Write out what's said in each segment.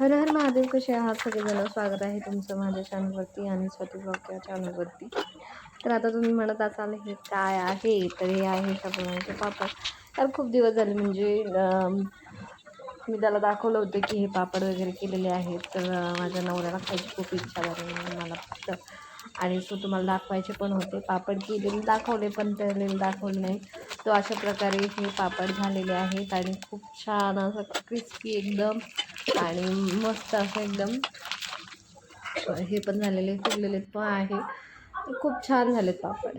हर हर महादेव कसे आहात? सगळेजण स्वागत आहे तुमचं माझ्या चॅनलवरती आणि स्वती ब्लॉगच्या चॅनलवरती तर आता तुम्ही म्हणत असाल हे काय आहे? तर हे आहे साबुदाण्याचे पापड. तर खूप दिवस झाले म्हणजे मी त्याला दाखवलं होतं की हे पापड वगैरे केलेले आहेत. तर माझ्या नवऱ्याला खायची खूप इच्छा झाली मला फक्त आणि सो तुम्हाला दाखवायचे पण होते. पापड केलेले दाखवले पण तळलेले दाखवले नाही तो अशा प्रकारे हे पापड झालेले आहेत आणि खूप छान असं क्रिस्पी एकदम आणि मस्त असं एकदम हे पण झालेले फुगलेले पण आहे. खूप छान झालेत पापड.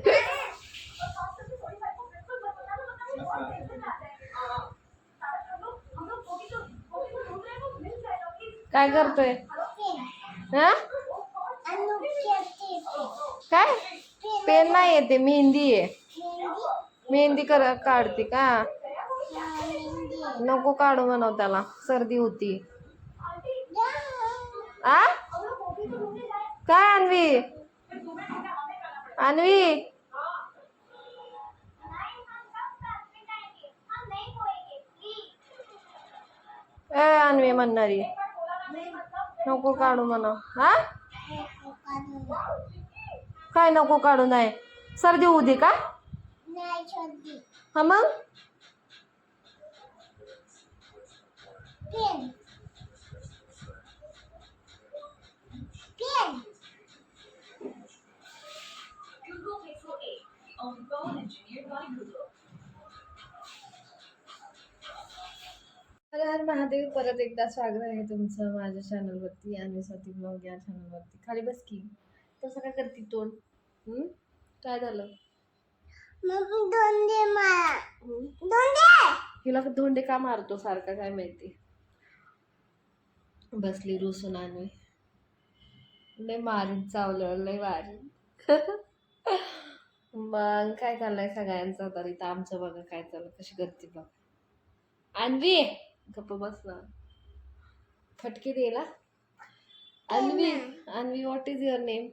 काय करतोय? हा? काय? पेन नाही येते मेहंदी आहे. मेहंदी कर काढते का? नको काढू म्हणव त्याला सर्दी होती. आ? काय अन्वी? अन्वी? ए अन्वी म्हणणारी. नको काढू म्हणा. हा काय नको काढू नाही. सर्दी होऊ दे का? हा मग हर हर महादेव परत एकदा स्वागत आहे तुमचं माझ्या चॅनलवरती आणि स्वाती ब्लॉग या चॅनलवरती खाली बस की. तसं काय करते तोंड? हम्म? काय झालं? हम्म? हिला धोंडे का मारतो सारखा काय माहिती? बसली रुसून आणि. लय मारीन चावलं लय मारीन. मग काय चाललंय सगळ्यांचं? तर इथं आमचं बघा काय चाललं कशी करते बघ. अन्वी गप्प बस ना. फटके देला Anvi Anvi what is your name?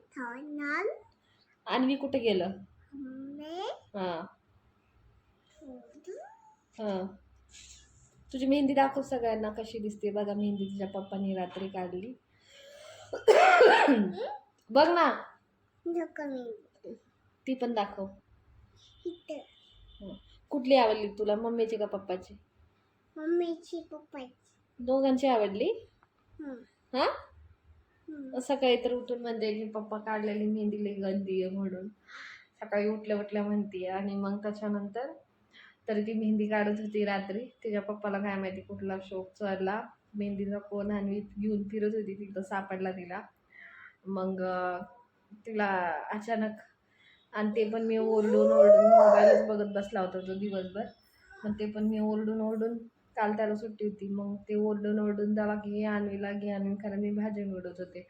Anvi कुठे गेलं? हा. हा. तुझी मेहंदी दाखव सगळ्यांना कशी दिसते. बघा मेहंदी तुझ्या पप्पानी रात्री काढली. बघ ना. ती पण दाखव. हं. कुठली आवडली तुला मम्मीची का पप्पाची? मम्मीची पप्पाची. दोघांची आवडली. हा. सकाळी तर उठून म्हणते की पप्पा काढलेली मेहंदी लई गंदी आहे म्हणून. सकाळी उठल्या उठल्या म्हणते आणि मग त्याच्यानंतर? तर ती मेहंदी काढत होती रात्री. तिच्या पप्पाला काय माहिती कुठला शोक चढला. मेहंदीचा कोण आणि घेऊन फिरत होती तिथं सापडला तिला. मग अं, तिला अचानक आणि ते पण मी ओरडून ओरडून मोबाईलच बघत बसला होता तो दिवसभर. मग ते पण मी ओरडून ओरडून काल त्याला सुट्टी होती. मग ते ओरडून ओरडून त्याला घे आणवीला घे आणवी. कारण मी भाजी निवडत होते.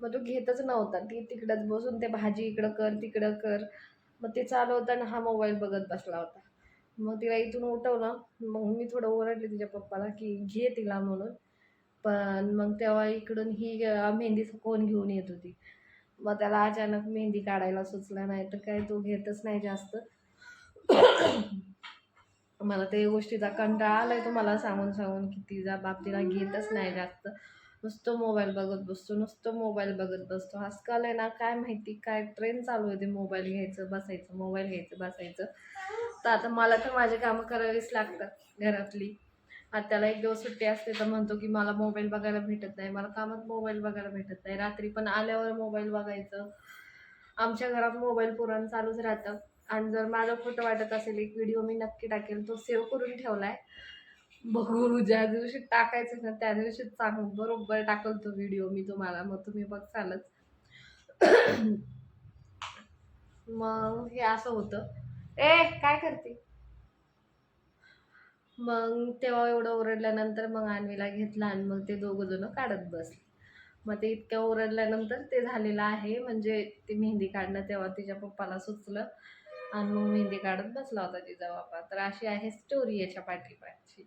मग तो घेतच नव्हता. ती तिकडंच बसून ते भाजी इकडं कर तिकडं कर. मग ते चालवताना हा मोबाईल बघत बसला होता. मग तिला इथून उठवलं. मग मी थोडं ओरडले तिच्या पप्पाला की घे तिला म्हणून. पण मग तेव्हा इकडून ही मेहंदी मेहंदीचं कोण घेऊन येत होती? मग त्याला अचानक मेहंदी काढायला सुचलं नाही तर काय तो घेतच नाही जास्त. मला ते गोष्टीचा कंटाळा आलाय तुम्हाला सांगून सांगून की तिचा बाप तिला घेतच नाही जास्त. नुसतं मोबाईल बघत बसतो नुसतं मोबाईल बघत बसतो. आजकाल आहे ना काय माहिती काय ट्रेन चालू आहे ते मोबाईल घ्यायचं बसायचं मोबाईल घ्यायचं बसायचं. तर आता मला तर माझे कामं करावीच लागतात घरातली. त्याला एक दिवस सुट्टी असते तर म्हणतो की मला मोबाईल बघायला भेटत नाही. मला कामात मोबाईल बघायला भेटत नाही. रात्री पण आल्यावर मोबाईल बघायचं. आमच्या घरात मोबाईल पुरण चालूच राहतं. आणि जर माझा फोटो वाटत असेल एक व्हिडिओ मी नक्की टाकेल तो सेव्ह करून ठेवला आहे बघू ज्या दिवशी टाकायचं ना त्या दिवशी चांग बरोबर टाकल तो व्हिडिओ मी तुम्हाला. मग तुम्ही बघ चालच मग हे असं होतं. ए काय करते? मग तेव्हा एवढं ओरडल्यानंतर मग अन्वीला घेतला आणि मग ते दोघं जण काढत बसले. मग ते इतक्या ओरडल्यानंतर ते झालेलं आहे. म्हणजे ते मेहंदी काढणं तेव्हा तिच्या पप्पाला सुचलं आणि मग मेहंदी काढत बसला होता तिचा बापा. तर अशी आहे स्टोरी याच्या पाठीपाठची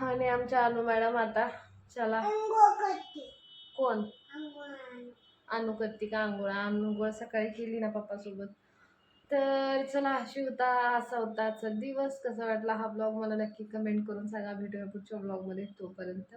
आणि आमच्या अनु मॅडम आता चला. अंघोळ कोण? अंघोळ अनु करते का आंघोळ आंघोळ सकाळी केली ना पप्पासोबत? तर चला अशी होता असा होता आजचा दिवस. कसा वाटला हा ब्लॉग मला नक्की कमेंट करून सांगा. भेटूया पुढच्या ब्लॉगमध्ये तोपर्यंत